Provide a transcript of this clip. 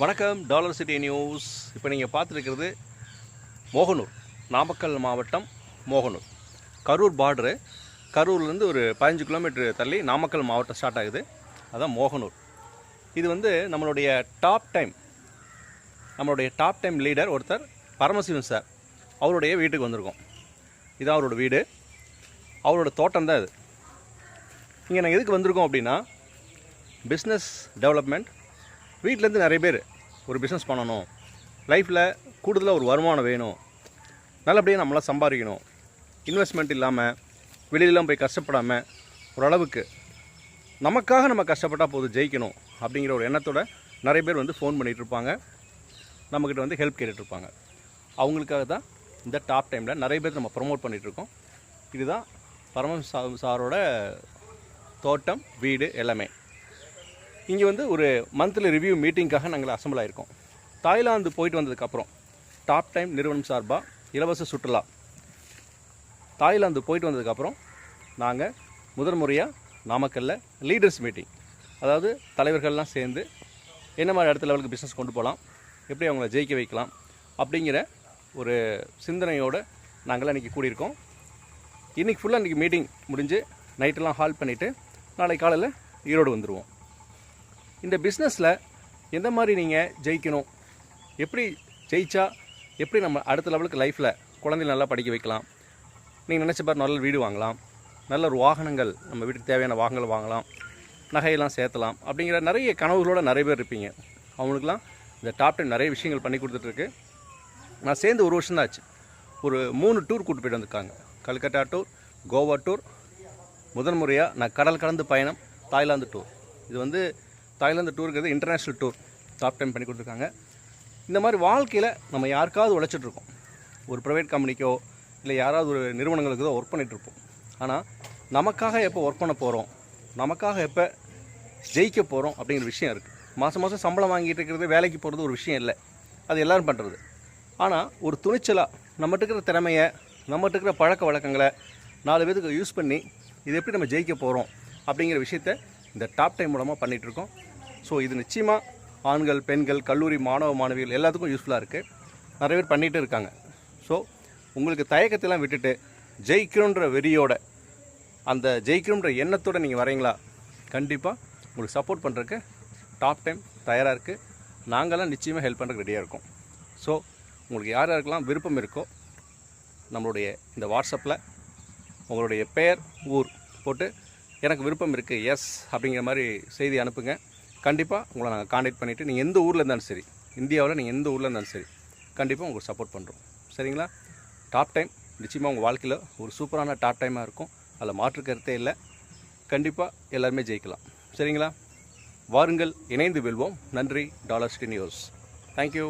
வணக்கம் dollar city news. இப்போ நீங்கள் பார்த்துருக்கிறது மோகனூர் நாமக்கல் மாவட்டம் மோகனூர். கரூர் பார்டரு கரூர்லேருந்து ஒரு பதினஞ்சு கிலோமீட்டர் தள்ளி நாமக்கல் மாவட்டம் ஸ்டார்ட் ஆகுது. அதான் மோகனூர். இது வந்து நம்மளுடைய டாப் டைம் நம்மளுடைய டாப் டைம் லீடர் ஒருத்தர் பரமசிவன் சார் அவருடைய வீட்டுக்கு வந்திருக்கோம். இதான் அவரோட வீடு. அவரோட தோட்டம் தான் இது. இங்கே நாங்கள் எதுக்கு வந்திருக்கோம் அப்படின்னா பிஸ்னஸ் டெவலப்மெண்ட் வீட்டிலேருந்து நிறைய பேர் ஒரு பிஸ்னஸ் பண்ணணும். லைஃப்பில் கூடுதலாக ஒரு வருமானம் வேணும். நல்லபடியாக நம்மளாம் சம்பாதிக்கணும். இன்வெஸ்ட்மெண்ட் இல்லாமல் வெளியிலலாம் போய் கஷ்டப்படாமல் ஓரளவுக்கு நமக்காக நம்ம கஷ்டப்பட்டால் போதும் ஜெயிக்கணும் அப்படிங்கிற ஒரு எண்ணத்தோட நிறைய பேர் வந்து ஃபோன் பண்ணிகிட்டு இருப்பாங்க. நம்மக்கிட்ட வந்து ஹெல்ப் கேட்டுட்ருப்பாங்க அவங்களுக்காக தான் இந்த டாப் டைமில் நிறைய பேர் நம்ம ப்ரொமோட் பண்ணிகிட்ருக்கோம் இதுதான் பரமம் சாரோட தோட்டம் வீடு எல்லாமே. இங்கே வந்து ஒரு மந்த்லி ரிவ்யூ மீட்டிங்காக நாங்கள் அசம்பிள் ஆகிருக்கோம் தாய்லாந்து போயிட்டு வந்ததுக்கப்புறம் டாப் டைம் நிறுவனம் சார்பாக இலவச சுற்றுலா. தாய்லாந்து போயிட்டு வந்ததுக்கப்புறம் நாங்கள் முதல் முறையாக நாமக்கல்லில் லீடர்ஸ் மீட்டிங் அதாவது தலைவர்கள்லாம் சேர்ந்து என்ன மாதிரி அடுத்த லெவலுக்கு பிஸ்னஸ் கொண்டு போகலாம் எப்படி அவங்கள ஜெயிக்க வைக்கலாம் அப்படிங்கிற ஒரு சிந்தனையோடு நாங்களாம் இன்றைக்கி கூடியிருக்கோம். இன்றைக்கி ஃபுல்லாக இன்றைக்கி மீட்டிங் முடிஞ்சு நைட்டெல்லாம் ஹால் பண்ணிவிட்டு நாளைக்கு காலையில் ஈரோடு வந்துடுவோம் இந்த பிஸ்னஸில் எந்த மாதிரி நீங்கள் ஜெயிக்கணும்? எப்படி ஜெயிச்சா எப்படி நம்ம அடுத்த லெவலுக்கு லைஃப்பில் குழந்தைய நல்லா படிக்க வைக்கலாம்? நீங்கள் நினச்ச பாரு நல்ல வீடு வாங்கலாம். நல்ல ஒரு வாகனங்கள் நம்ம வீட்டுக்கு தேவையான வாகனங்கள் வாங்கலாம். நகையெல்லாம் சேர்த்தலாம். அப்படிங்கிற நிறைய கனவுகளோட நிறைய பேர் இருப்பீங்க. அவங்களுக்குலாம் இந்த டாப் டென் நிறைய விஷயங்கள் பண்ணி கொடுத்துட்ருக்கு. நான் சேர்ந்து ஒரு வருஷம் தான் ஆச்சு. ஒரு மூணு டூர் கூட்டு போயிட்டு வந்திருக்காங்க. கல்கட்டா டூர் கோவா டூர் முதன்முறையாக நான் கடல் கடந்து பயணம் தாய்லாந்து டூர் இது வந்து தாய்லாந்து டூருங்கிறது இன்டர்நேஷ்னல் டூர் டாப் டைம் பண்ணி கொடுத்துருக்காங்க. இந்த மாதிரி வாழ்க்கையில் நம்ம யாருக்காவது உழைச்சிட்ருக்கோம் ஒரு ப்ரைவேட் கம்பெனிக்கோ இல்லை யாராவது ஒரு நிறுவனங்களுக்கு தான் ஒர்க் பண்ணிகிட்ருப்போம் ஆனால் நமக்காக எப்போ ஒர்க் பண்ண போகிறோம் நமக்காக எப்போ ஜெயிக்க போகிறோம் அப்படிங்கிற விஷயம் இருக்குது மாதம் மாதம் சம்பளம் வாங்கிட்டு இருக்கிறது வேலைக்கு போகிறது ஒரு விஷயம் இல்லை. அது எல்லோரும் பண்ணுறது ஆனால் ஒரு துணிச்சலாக நம்மகிட்ட இருக்கிற திறமையை நம்மகிட்ட இருக்கிற பழக்க வழக்கங்களை நாலு பேத்துக்கு யூஸ் பண்ணி இது எப்படி நம்ம ஜெயிக்க போகிறோம் அப்படிங்கிற விஷயத்த இந்த டாப் டைம் மூலமாக பண்ணிகிட்ருக்கோம் ஸோ இது நிச்சயமாக ஆண்கள் பெண்கள் கல்லூரி மாணவ மாணவிகள் எல்லாத்துக்கும் யூஸ்ஃபுல்லாக இருக்குது நிறைய பேர் பண்ணிகிட்டு இருக்காங்க. ஸோ உங்களுக்கு தயக்கத்தெல்லாம் விட்டுட்டு ஜெயிக்கணுன்ற வெறியோட அந்த ஜெயிக்கணுன்ற எண்ணத்தோடு நீங்கள் வரீங்களா? கண்டிப்பாக உங்களுக்கு சப்போர்ட் பண்ணுறதுக்கு டாப் டைம் தயாராக இருக்குது நாங்களாம் நிச்சயமாக ஹெல்ப் பண்ணுறதுக்கு ரெடியாக இருக்கோம். ஸோ உங்களுக்கு யார் யாருக்கெல்லாம் விருப்பம் இருக்கோ நம்மளுடைய இந்த வாட்ஸ்அப்பில் உங்களுடைய பெயர் ஊர் போட்டு எனக்கு விருப்பம் இருக்குது எஸ் அப்படிங்கிற மாதிரி செய்தி அனுப்புங்க. கண்டிப்பாக உங்களை நாங்கள் காண்டாக்ட் பண்ணிவிட்டு நீங்கள் எந்த ஊரில் இருந்தாலும் சரி இந்தியாவில் நீங்கள் எந்த ஊரில் இருந்தாலும் சரி கண்டிப்பாக உங்களுக்கு சப்போர்ட் பண்ணுறோம் சரிங்களா? டாப் டைம் நிச்சயமாக உங்கள் வாழ்க்கையில் ஒரு சூப்பரான டாப் டைமாக இருக்கும். அதில் மாற்று கருத்தே இல்லை. கண்டிப்பாக எல்லாருமே ஜெயிக்கலாம். சரிங்களா? வாருங்கள் இணைந்து வெல்வோம். நன்றி டாலர் ஸ்கின் நியூஸ். தேங்க்யூ